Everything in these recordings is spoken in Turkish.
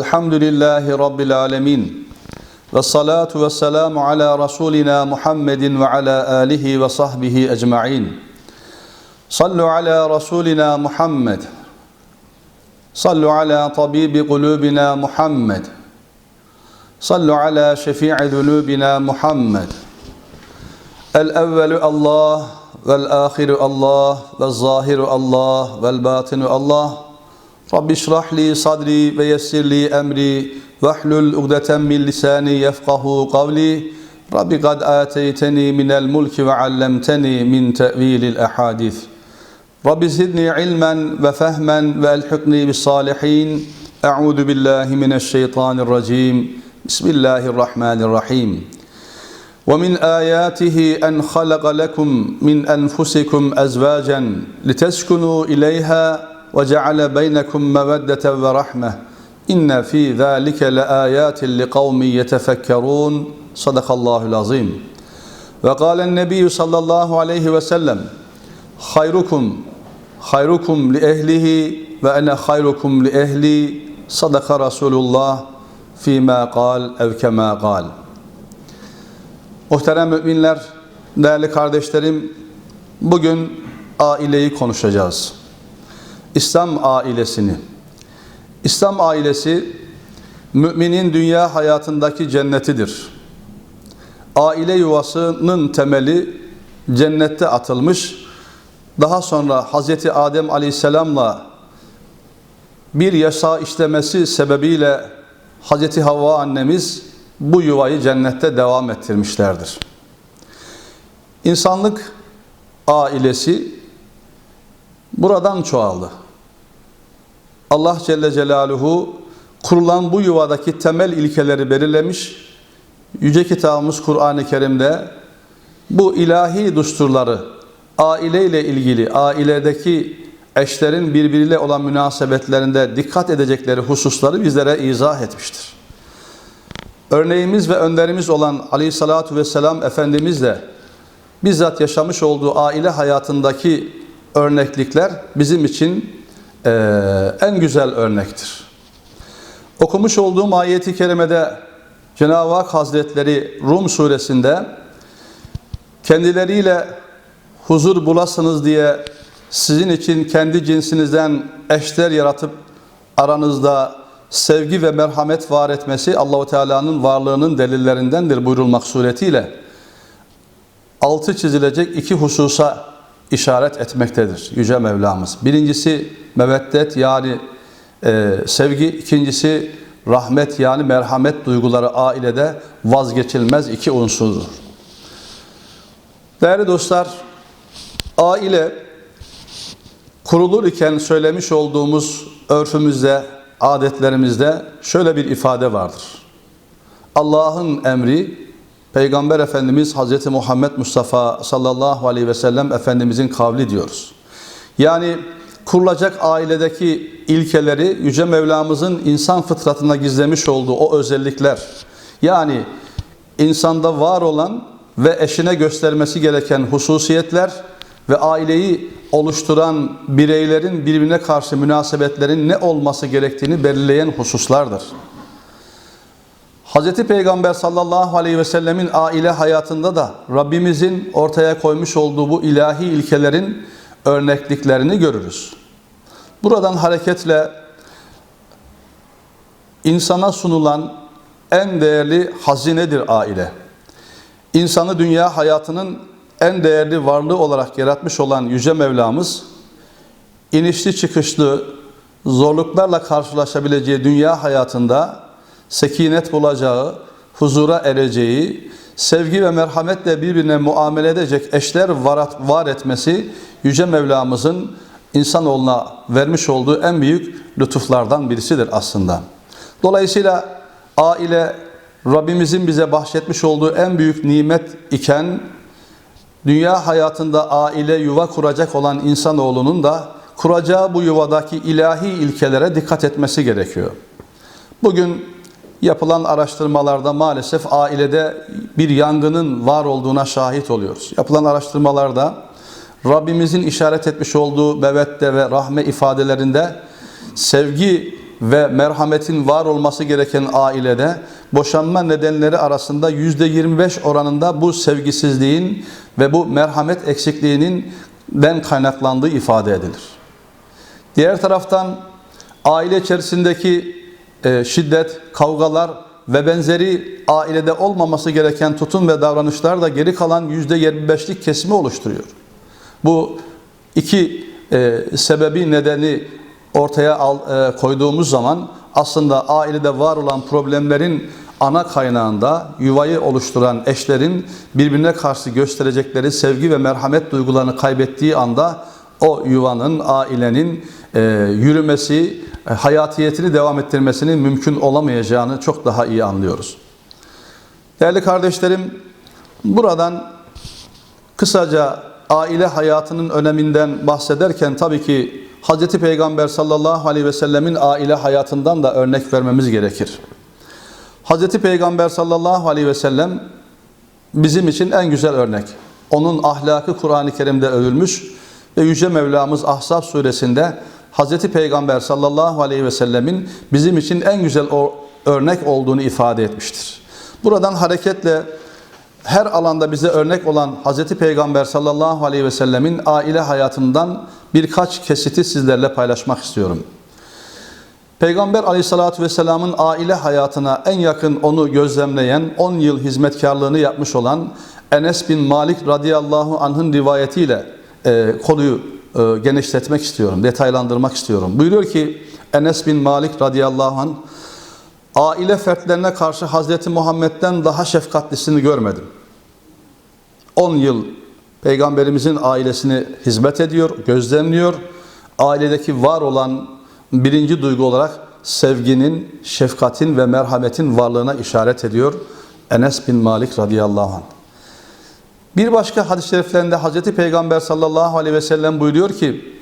Elhamdülillahi Rabbil alemin. Ve salatu ve selamu ala Resulina Muhammedin ve ala alihi ve sahbihi ecma'in. Sallu ala Resulina Muhammed. Sallu ala tabibi kulubina Muhammed. Sallu ala şefi'i zunubina Muhammed. El-evvelu Allah, vel-ahiru Allah, vel-zahiru Allah, vel-batinu Allah. رب اشرح لي صدري ويسر لي أمري. واحلل عقدة من لساني يفقه قولي. رب قد آتيتني من الملك وعلمتني من تأويل الأحاديث. رب زدني علما وفهما وألحقني بالصالحين. أعوذ بالله من الشيطان الرجيم. بسم الله الرحمن الرحيم. ومن آياته أن خلق لكم من أنفسكم أزواجا لتسكنوا إليها وجعل بينكم مودة ورحمة إن في ذلك لآيات لقوم يتفكرون صدق الله العظيم وقال النبي صلى الله عليه وسلم خيركم خيركم لأهله وأنا خيركم لأهلي صدق رسول الله فيما قال أو كما قال Muhterem müminler, değerli kardeşlerim, bugün aileyi konuşacağız. İslam ailesini. İslam ailesi, müminin dünya hayatındaki cennetidir. Aile yuvasının temeli cennette atılmış, daha sonra Hz. Adem Aleyhisselam'la bir yasa işlemesi sebebiyle Hz. Havva annemiz bu yuvayı cennette devam ettirmişlerdir. İnsanlık ailesi buradan çoğaldı. Allah Celle Celaluhu kurulan bu yuvadaki temel ilkeleri belirlemiş. Yüce kitabımız Kur'an-ı Kerim'de bu ilahi düsturları aileyle ilgili, ailedeki eşlerin birbiriyle olan münasebetlerinde dikkat edecekleri hususları bizlere izah etmiştir. Örneğimiz ve önderimiz olan Aleyhissalatu vesselam Efendimiz de bizzat yaşamış olduğu aile hayatındaki örneklikler bizim için e, en güzel örnektir. Okumuş olduğum ayeti kerimede Cenab-ı Hak Hazretleri Rum suresinde kendileriyle huzur bulasınız diye sizin için kendi cinsinizden eşler yaratıp aranızda sevgi ve merhamet var etmesi Allahu Teala'nın varlığının delillerindendir buyurulmak suretiyle altı çizilecek iki hususa işaret etmektedir Yüce Mevlamız. Birincisi meveddet yani e, sevgi, ikincisi rahmet yani merhamet duyguları ailede vazgeçilmez iki unsurdur. Değerli dostlar, aile kurulur iken söylemiş olduğumuz örfümüzde, adetlerimizde şöyle bir ifade vardır. Allah'ın emri Peygamber Efendimiz Hz. Muhammed Mustafa sallallahu aleyhi ve sellem Efendimizin kavli diyoruz. Yani kurulacak ailedeki ilkeleri Yüce Mevlamızın insan fıtratına gizlemiş olduğu o özellikler yani insanda var olan ve eşine göstermesi gereken hususiyetler ve aileyi oluşturan bireylerin birbirine karşı münasebetlerin ne olması gerektiğini belirleyen hususlardır. Hz. Peygamber sallallahu aleyhi ve sellemin aile hayatında da Rabbimizin ortaya koymuş olduğu bu ilahi ilkelerin örnekliklerini görürüz. Buradan hareketle insana sunulan en değerli hazinedir aile. İnsanı dünya hayatının en değerli varlığı olarak yaratmış olan Yüce Mevlamız, inişli çıkışlı zorluklarla karşılaşabileceği dünya hayatında sekinet bulacağı, huzura ereceği, sevgi ve merhametle birbirine muamele edecek eşler var etmesi Yüce Mevlamızın insanoğluna vermiş olduğu en büyük lütuflardan birisidir aslında. Dolayısıyla aile Rabbimizin bize bahşetmiş olduğu en büyük nimet iken dünya hayatında aile yuva kuracak olan insanoğlunun da kuracağı bu yuvadaki ilahi ilkelere dikkat etmesi gerekiyor. Bugün yapılan araştırmalarda maalesef ailede bir yangının var olduğuna şahit oluyoruz. Yapılan araştırmalarda Rabbimizin işaret etmiş olduğu bevette ve rahme ifadelerinde sevgi ve merhametin var olması gereken ailede boşanma nedenleri arasında %25 oranında bu sevgisizliğin ve bu merhamet eksikliğinin den kaynaklandığı ifade edilir. Diğer taraftan aile içerisindeki e, şiddet, kavgalar ve benzeri ailede olmaması gereken tutum ve davranışlar da geri kalan %25'lik kesimi oluşturuyor. Bu iki e, sebebi nedeni ortaya e, koyduğumuz zaman aslında ailede var olan problemlerin ana kaynağında yuvayı oluşturan eşlerin birbirine karşı gösterecekleri sevgi ve merhamet duygularını kaybettiği anda o yuvanın, ailenin e, yürümesi, hayatiyetini devam ettirmesinin mümkün olamayacağını çok daha iyi anlıyoruz. Değerli kardeşlerim, buradan kısaca aile hayatının öneminden bahsederken tabii ki Hz. Peygamber sallallahu aleyhi ve sellemin aile hayatından da örnek vermemiz gerekir. Hz. Peygamber sallallahu aleyhi ve sellem bizim için en güzel örnek. Onun ahlakı Kur'an-ı Kerim'de övülmüş ve Yüce Mevlamız Ahzab suresinde Hz. Peygamber sallallahu aleyhi ve sellemin bizim için en güzel örnek olduğunu ifade etmiştir. Buradan hareketle her alanda bize örnek olan Hz. Peygamber sallallahu aleyhi ve sellemin aile hayatından birkaç kesiti sizlerle paylaşmak istiyorum. Peygamber aleyhissalatü vesselamın aile hayatına en yakın onu gözlemleyen 10 yıl hizmetkarlığını yapmış olan Enes bin Malik radıyallahu anh'ın rivayetiyle e, konuyu e, genişletmek istiyorum, detaylandırmak istiyorum. Buyuruyor ki Enes bin Malik radıyallahu anh aile fertlerine karşı Hazreti Muhammed'den daha şefkatlisini görmedim. 10 yıl Peygamberimizin ailesini hizmet ediyor, gözlemliyor. Ailedeki var olan birinci duygu olarak sevginin, şefkatin ve merhametin varlığına işaret ediyor Enes bin Malik radıyallahu anh. Bir başka hadis-i şeriflerinde Hazreti Peygamber sallallahu aleyhi ve sellem buyuruyor ki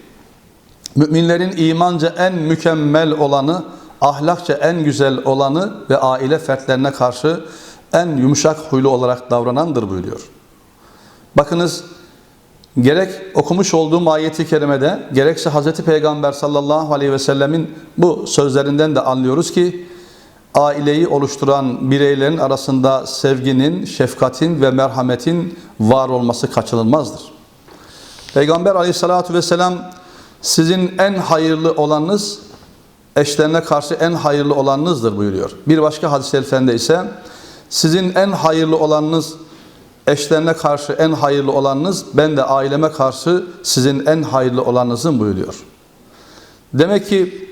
müminlerin imanca en mükemmel olanı, ahlakça en güzel olanı ve aile fertlerine karşı en yumuşak huylu olarak davranandır buyuruyor. Bakınız gerek okumuş olduğum ayeti kerimede gerekse Hz. Peygamber sallallahu aleyhi ve sellemin bu sözlerinden de anlıyoruz ki aileyi oluşturan bireylerin arasında sevginin, şefkatin ve merhametin var olması kaçınılmazdır. Peygamber aleyhissalatü vesselam sizin en hayırlı olanınız eşlerine karşı en hayırlı olanınızdır buyuruyor. Bir başka hadis-i şerifinde ise sizin en hayırlı olanınız eşlerine karşı en hayırlı olanınız, ben de aileme karşı sizin en hayırlı olanınızın buyuruyor. Demek ki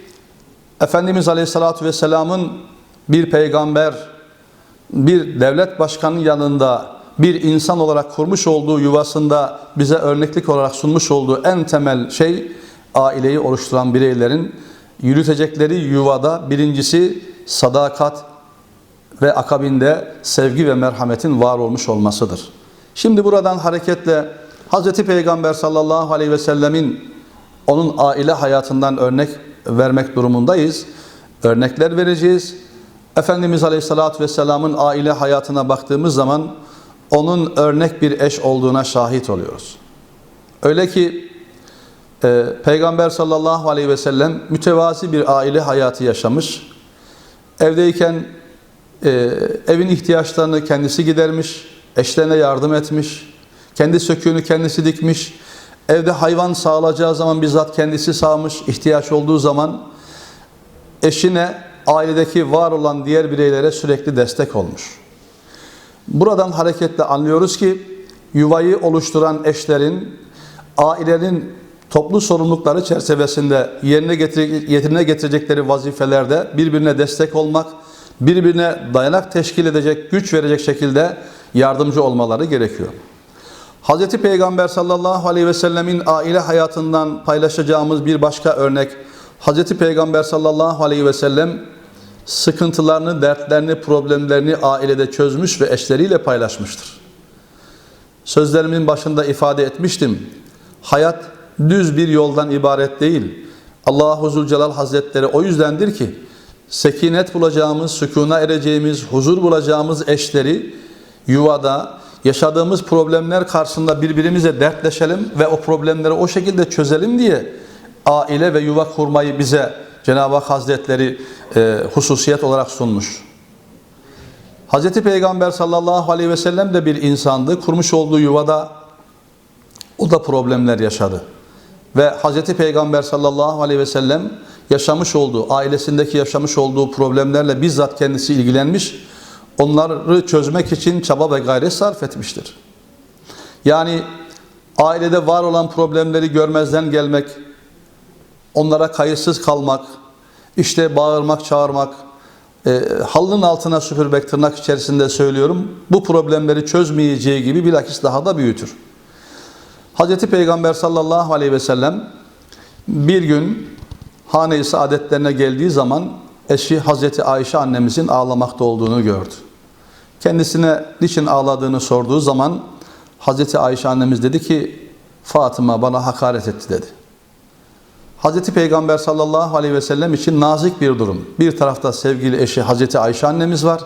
Efendimiz Aleyhisselatü Vesselam'ın bir peygamber, bir devlet başkanının yanında bir insan olarak kurmuş olduğu yuvasında bize örneklik olarak sunmuş olduğu en temel şey aileyi oluşturan bireylerin yürütecekleri yuvada birincisi sadakat, ve akabinde sevgi ve merhametin var olmuş olmasıdır. Şimdi buradan hareketle Hz. Peygamber sallallahu aleyhi ve sellemin onun aile hayatından örnek vermek durumundayız. Örnekler vereceğiz. Efendimiz aleyhissalatü vesselamın aile hayatına baktığımız zaman onun örnek bir eş olduğuna şahit oluyoruz. Öyle ki e, Peygamber sallallahu aleyhi ve sellem mütevazi bir aile hayatı yaşamış. Evdeyken e, evin ihtiyaçlarını kendisi gidermiş, eşlerine yardım etmiş, kendi söküğünü kendisi dikmiş, evde hayvan sağlayacağı zaman bizzat kendisi sağmış, ihtiyaç olduğu zaman eşine, ailedeki var olan diğer bireylere sürekli destek olmuş. Buradan hareketle anlıyoruz ki yuvayı oluşturan eşlerin, ailenin toplu sorumlulukları çerçevesinde yerine, getir yerine getirecekleri vazifelerde birbirine destek olmak, birbirine dayanak teşkil edecek, güç verecek şekilde yardımcı olmaları gerekiyor. Hz. Peygamber sallallahu aleyhi ve sellemin aile hayatından paylaşacağımız bir başka örnek, Hz. Peygamber sallallahu aleyhi ve sellem sıkıntılarını, dertlerini, problemlerini ailede çözmüş ve eşleriyle paylaşmıştır. Sözlerimin başında ifade etmiştim. Hayat düz bir yoldan ibaret değil. Allah-u Zülcelal Hazretleri o yüzdendir ki sekinet bulacağımız, sükuna ereceğimiz, huzur bulacağımız eşleri yuvada yaşadığımız problemler karşısında birbirimize dertleşelim ve o problemleri o şekilde çözelim diye aile ve yuva kurmayı bize Cenab-ı Hak Hazretleri e, hususiyet olarak sunmuş. Hz. Peygamber sallallahu aleyhi ve sellem de bir insandı. Kurmuş olduğu yuvada o da problemler yaşadı. Ve Hz. Peygamber sallallahu aleyhi ve sellem yaşamış olduğu, ailesindeki yaşamış olduğu problemlerle bizzat kendisi ilgilenmiş, onları çözmek için çaba ve gayret sarf etmiştir. Yani ailede var olan problemleri görmezden gelmek, onlara kayıtsız kalmak, işte bağırmak, çağırmak, e, halının altına süpürmek tırnak içerisinde söylüyorum, bu problemleri çözmeyeceği gibi bilakis daha da büyütür. Hz. Peygamber sallallahu aleyhi ve sellem bir gün hane-i saadetlerine geldiği zaman eşi Hz. Ayşe annemizin ağlamakta olduğunu gördü. Kendisine niçin ağladığını sorduğu zaman Hz. Ayşe annemiz dedi ki Fatıma bana hakaret etti dedi. Hz. Peygamber sallallahu aleyhi ve sellem için nazik bir durum. Bir tarafta sevgili eşi Hz. Ayşe annemiz var.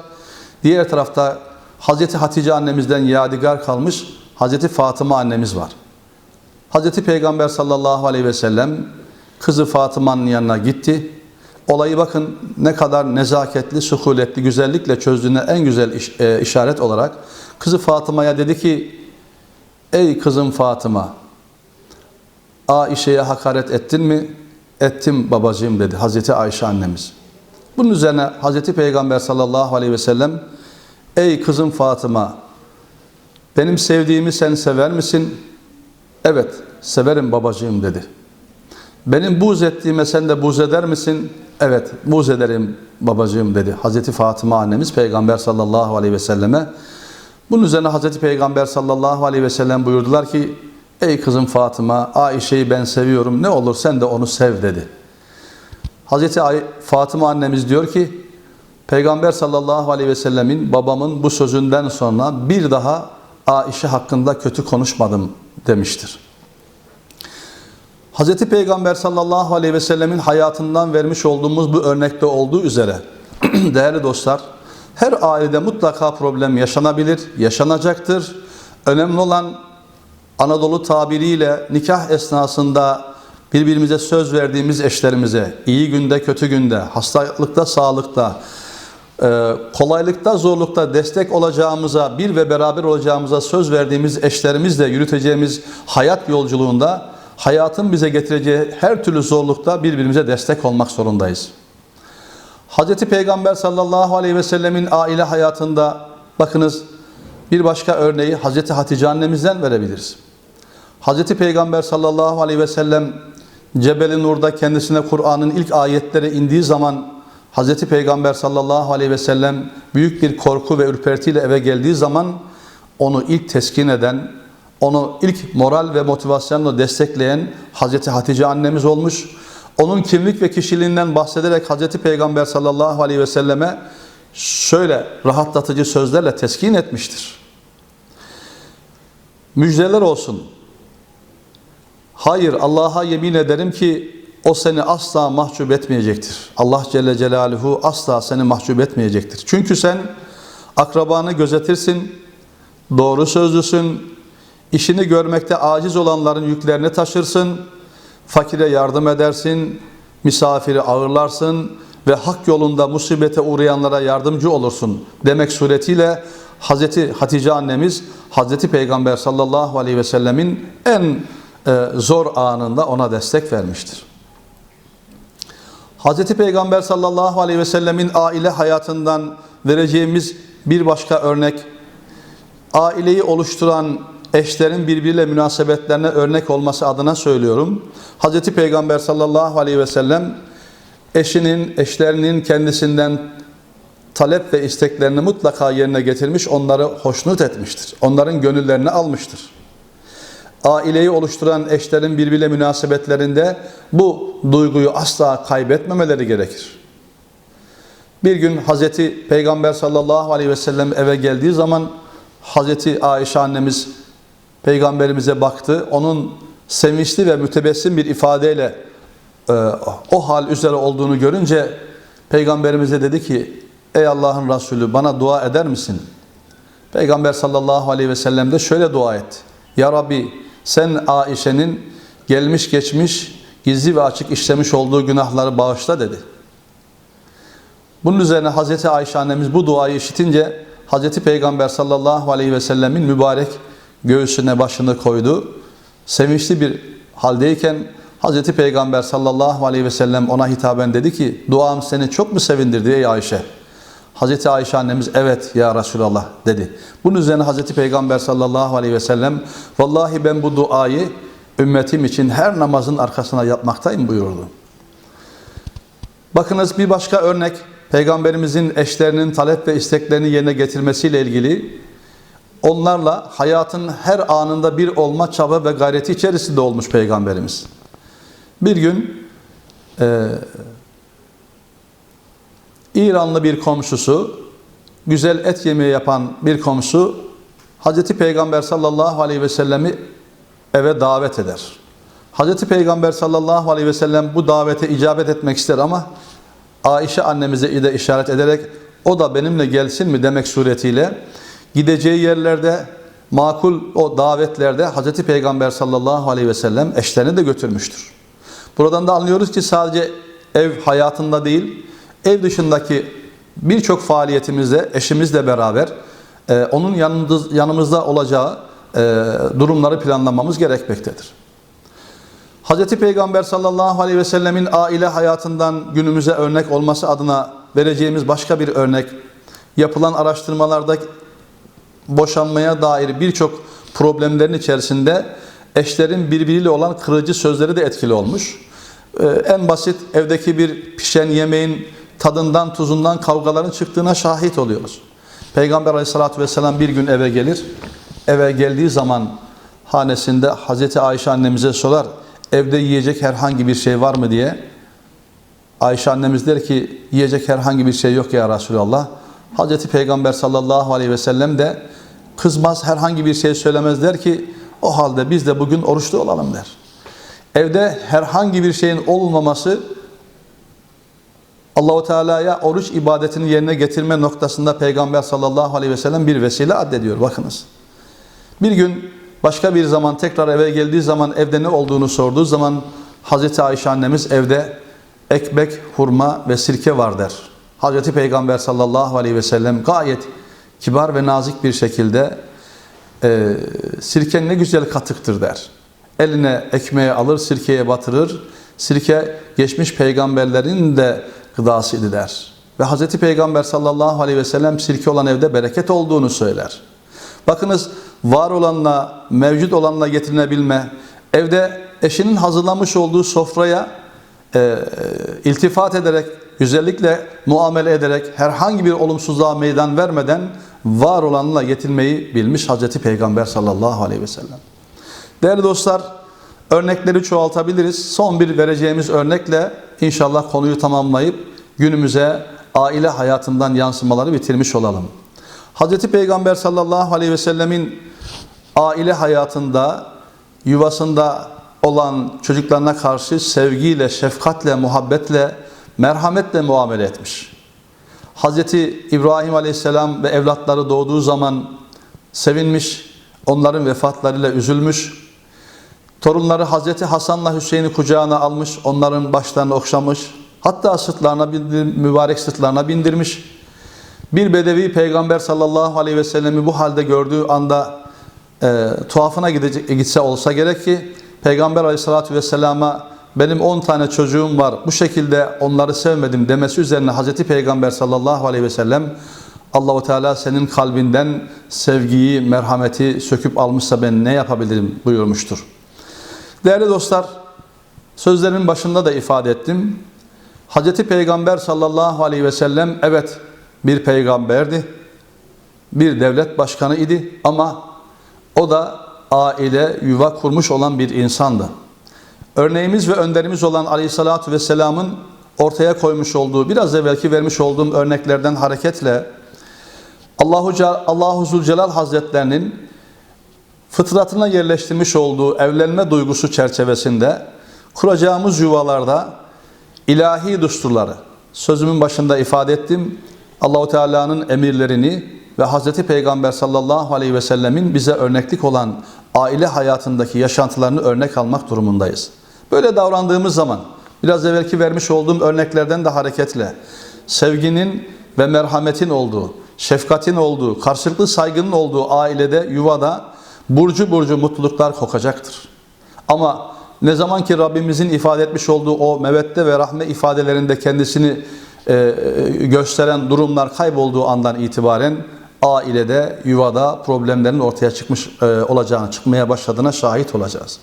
Diğer tarafta Hz. Hatice annemizden yadigar kalmış Hz. Fatıma annemiz var. Hz. Peygamber sallallahu aleyhi ve sellem kızı Fatıma'nın yanına gitti. Olayı bakın ne kadar nezaketli, sukuletli, güzellikle çözdüğüne en güzel iş, e, işaret olarak kızı Fatıma'ya dedi ki Ey kızım Fatıma Aişe'ye hakaret ettin mi? Ettim babacığım dedi Hazreti Ayşe annemiz. Bunun üzerine Hazreti Peygamber sallallahu aleyhi ve sellem Ey kızım Fatıma benim sevdiğimi sen sever misin? Evet severim babacığım dedi. Benim buz ettiğime sen de buz eder misin? Evet buz ederim babacığım dedi. Hazreti Fatıma annemiz Peygamber sallallahu aleyhi ve selleme. Bunun üzerine Hazreti Peygamber sallallahu aleyhi ve sellem buyurdular ki Ey kızım Fatıma Ayşe'yi ben seviyorum ne olur sen de onu sev dedi. Hazreti Fatıma annemiz diyor ki Peygamber sallallahu aleyhi ve sellemin babamın bu sözünden sonra bir daha Ayşe hakkında kötü konuşmadım demiştir. Hz. Peygamber sallallahu aleyhi ve sellemin hayatından vermiş olduğumuz bu örnekte olduğu üzere değerli dostlar her ailede mutlaka problem yaşanabilir, yaşanacaktır. Önemli olan Anadolu tabiriyle nikah esnasında birbirimize söz verdiğimiz eşlerimize iyi günde kötü günde, hastalıkta sağlıkta, e, kolaylıkta zorlukta destek olacağımıza, bir ve beraber olacağımıza söz verdiğimiz eşlerimizle yürüteceğimiz hayat yolculuğunda hayatın bize getireceği her türlü zorlukta birbirimize destek olmak zorundayız. Hz. Peygamber sallallahu aleyhi ve sellemin aile hayatında bakınız bir başka örneği Hz. Hatice annemizden verebiliriz. Hz. Peygamber sallallahu aleyhi ve sellem Cebel-i Nur'da kendisine Kur'an'ın ilk ayetleri indiği zaman Hz. Peygamber sallallahu aleyhi ve sellem büyük bir korku ve ürpertiyle eve geldiği zaman onu ilk teskin eden, onu ilk moral ve motivasyonla destekleyen Hz. Hatice annemiz olmuş. Onun kimlik ve kişiliğinden bahsederek Hz. Peygamber sallallahu aleyhi ve selleme şöyle rahatlatıcı sözlerle teskin etmiştir. Müjdeler olsun. Hayır Allah'a yemin ederim ki o seni asla mahcup etmeyecektir. Allah Celle Celaluhu asla seni mahcup etmeyecektir. Çünkü sen akrabanı gözetirsin, doğru sözlüsün, işini görmekte aciz olanların yüklerini taşırsın, fakire yardım edersin, misafiri ağırlarsın ve hak yolunda musibete uğrayanlara yardımcı olursun demek suretiyle Hazreti Hatice annemiz Hazreti Peygamber sallallahu aleyhi ve sellemin en zor anında ona destek vermiştir. Hazreti Peygamber sallallahu aleyhi ve sellemin aile hayatından vereceğimiz bir başka örnek aileyi oluşturan eşlerin birbiriyle münasebetlerine örnek olması adına söylüyorum. Hazreti Peygamber sallallahu aleyhi ve sellem eşinin, eşlerinin kendisinden talep ve isteklerini mutlaka yerine getirmiş, onları hoşnut etmiştir. Onların gönüllerini almıştır. Aileyi oluşturan eşlerin birbiriyle münasebetlerinde bu duyguyu asla kaybetmemeleri gerekir. Bir gün Hazreti Peygamber sallallahu aleyhi ve sellem eve geldiği zaman Hazreti Ayşe annemiz Peygamberimize baktı. Onun sevinçli ve mütebessim bir ifadeyle e, o hal üzere olduğunu görünce Peygamberimize dedi ki Ey Allah'ın Resulü bana dua eder misin? Peygamber sallallahu aleyhi ve sellem de şöyle dua etti. Ya Rabbi sen Aişe'nin gelmiş geçmiş gizli ve açık işlemiş olduğu günahları bağışla dedi. Bunun üzerine Hazreti Ayşe annemiz bu duayı işitince Hazreti Peygamber sallallahu aleyhi ve sellemin mübarek göğsüne başını koydu. Sevinçli bir haldeyken Hazreti Peygamber sallallahu aleyhi ve sellem ona hitaben dedi ki duam seni çok mu sevindirdi ey Ayşe? Hazreti Ayşe annemiz evet ya Resulallah dedi. Bunun üzerine Hazreti Peygamber sallallahu aleyhi ve sellem vallahi ben bu duayı ümmetim için her namazın arkasına yapmaktayım buyurdu. Bakınız bir başka örnek Peygamberimizin eşlerinin talep ve isteklerini yerine getirmesiyle ilgili onlarla hayatın her anında bir olma çaba ve gayreti içerisinde olmuş Peygamberimiz. Bir gün e, İranlı bir komşusu, güzel et yemeği yapan bir komşu Hazreti Peygamber sallallahu aleyhi ve sellemi eve davet eder. Hazreti Peygamber sallallahu aleyhi ve sellem bu davete icabet etmek ister ama Ayşe annemize de işaret ederek o da benimle gelsin mi demek suretiyle gideceği yerlerde makul o davetlerde Hazreti Peygamber sallallahu aleyhi ve sellem eşlerini de götürmüştür. Buradan da anlıyoruz ki sadece ev hayatında değil, ev dışındaki birçok faaliyetimizde eşimizle beraber e, onun yanımız, yanımızda olacağı e, durumları planlamamız gerekmektedir. Hz. Peygamber sallallahu aleyhi ve sellemin aile hayatından günümüze örnek olması adına vereceğimiz başka bir örnek, yapılan araştırmalarda boşanmaya dair birçok problemlerin içerisinde eşlerin birbiriyle olan kırıcı sözleri de etkili olmuş. Ee, en basit evdeki bir pişen yemeğin tadından tuzundan kavgaların çıktığına şahit oluyoruz. Peygamber aleyhissalatü vesselam bir gün eve gelir. Eve geldiği zaman hanesinde Hazreti Ayşe annemize sorar. Evde yiyecek herhangi bir şey var mı diye. Ayşe annemiz der ki yiyecek herhangi bir şey yok ya Resulallah. Hazreti Peygamber sallallahu aleyhi ve sellem de kızmaz herhangi bir şey söylemez der ki o halde biz de bugün oruçlu olalım der. Evde herhangi bir şeyin olmaması Allahu Teala'ya oruç ibadetini yerine getirme noktasında Peygamber sallallahu aleyhi ve sellem bir vesile addediyor. Bakınız. Bir gün başka bir zaman tekrar eve geldiği zaman evde ne olduğunu sorduğu zaman Hazreti Ayşe annemiz evde ekmek, hurma ve sirke var der. Hazreti Peygamber sallallahu aleyhi ve sellem gayet kibar ve nazik bir şekilde e, sirken ne güzel katıktır der. Eline ekmeği alır, sirkeye batırır. Sirke geçmiş peygamberlerin de gıdasıydı der. Ve Hazreti Peygamber sallallahu aleyhi ve sellem sirke olan evde bereket olduğunu söyler. Bakınız var olanla, mevcut olanla getirilebilme, evde eşinin hazırlamış olduğu sofraya e, iltifat ederek, güzellikle muamele ederek, herhangi bir olumsuzluğa meydan vermeden var olanla yetinmeyi bilmiş Hazreti Peygamber sallallahu aleyhi ve sellem. Değerli dostlar, örnekleri çoğaltabiliriz. Son bir vereceğimiz örnekle inşallah konuyu tamamlayıp günümüze aile hayatından yansımaları bitirmiş olalım. Hazreti Peygamber sallallahu aleyhi ve sellemin aile hayatında, yuvasında olan çocuklarına karşı sevgiyle, şefkatle, muhabbetle, merhametle muamele etmiş. Hazreti İbrahim aleyhisselam ve evlatları doğduğu zaman sevinmiş, onların vefatlarıyla üzülmüş. Torunları Hazreti Hasan'la Hüseyin'i kucağına almış, onların başlarını okşamış. Hatta sırtlarına bindir, mübarek sırtlarına bindirmiş. Bir bedevi peygamber sallallahu aleyhi ve sellemi bu halde gördüğü anda e, tuhafına gidecek, gitse olsa gerek ki peygamber aleyhissalatü vesselama benim 10 tane çocuğum var bu şekilde onları sevmedim demesi üzerine Hazreti Peygamber sallallahu aleyhi ve sellem Allahu Teala senin kalbinden sevgiyi, merhameti söküp almışsa ben ne yapabilirim buyurmuştur. Değerli dostlar, sözlerimin başında da ifade ettim. Hazreti Peygamber sallallahu aleyhi ve sellem evet bir peygamberdi. Bir devlet başkanı idi ama o da aile, yuva kurmuş olan bir insandı. Örneğimiz ve önderimiz olan aleyhissalatü vesselamın ortaya koymuş olduğu, biraz evvelki vermiş olduğum örneklerden hareketle Allahu, Allahu Zülcelal Hazretlerinin fıtratına yerleştirmiş olduğu evlenme duygusu çerçevesinde kuracağımız yuvalarda ilahi düsturları, sözümün başında ifade ettim, Allahu Teala'nın emirlerini ve Hazreti Peygamber sallallahu aleyhi ve sellemin bize örneklik olan aile hayatındaki yaşantılarını örnek almak durumundayız. Böyle davrandığımız zaman biraz evvelki vermiş olduğum örneklerden de hareketle sevginin ve merhametin olduğu, şefkatin olduğu, karşılıklı saygının olduğu ailede, yuvada burcu burcu mutluluklar kokacaktır. Ama ne zaman ki Rabbimizin ifade etmiş olduğu o mevette ve rahme ifadelerinde kendisini e, e, gösteren durumlar kaybolduğu andan itibaren ailede, yuvada problemlerin ortaya çıkmış e, olacağını, çıkmaya başladığına şahit olacağız.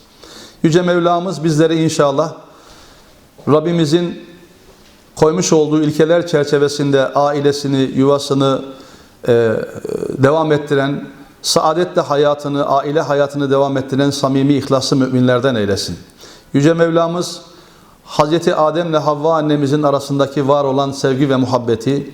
Yüce Mevlamız bizleri inşallah Rabbimizin koymuş olduğu ilkeler çerçevesinde ailesini, yuvasını e, devam ettiren, saadetle hayatını, aile hayatını devam ettiren samimi, ihlaslı müminlerden eylesin. Yüce Mevlamız Hazreti Adem ile Havva annemizin arasındaki var olan sevgi ve muhabbeti,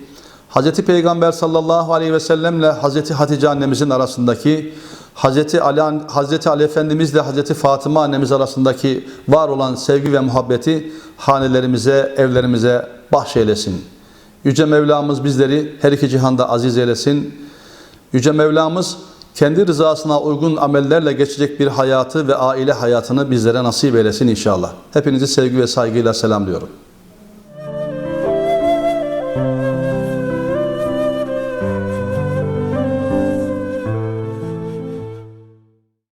Hazreti Peygamber sallallahu aleyhi ve sellemle Hazreti Hatice annemizin arasındaki, Hazreti Ali, Hazreti Ali Efendimiz ile Hazreti Fatıma annemiz arasındaki var olan sevgi ve muhabbeti hanelerimize, evlerimize bahşeylesin. Yüce Mevlamız bizleri her iki cihanda aziz eylesin. Yüce Mevlamız kendi rızasına uygun amellerle geçecek bir hayatı ve aile hayatını bizlere nasip eylesin inşallah. Hepinizi sevgi ve saygıyla selamlıyorum.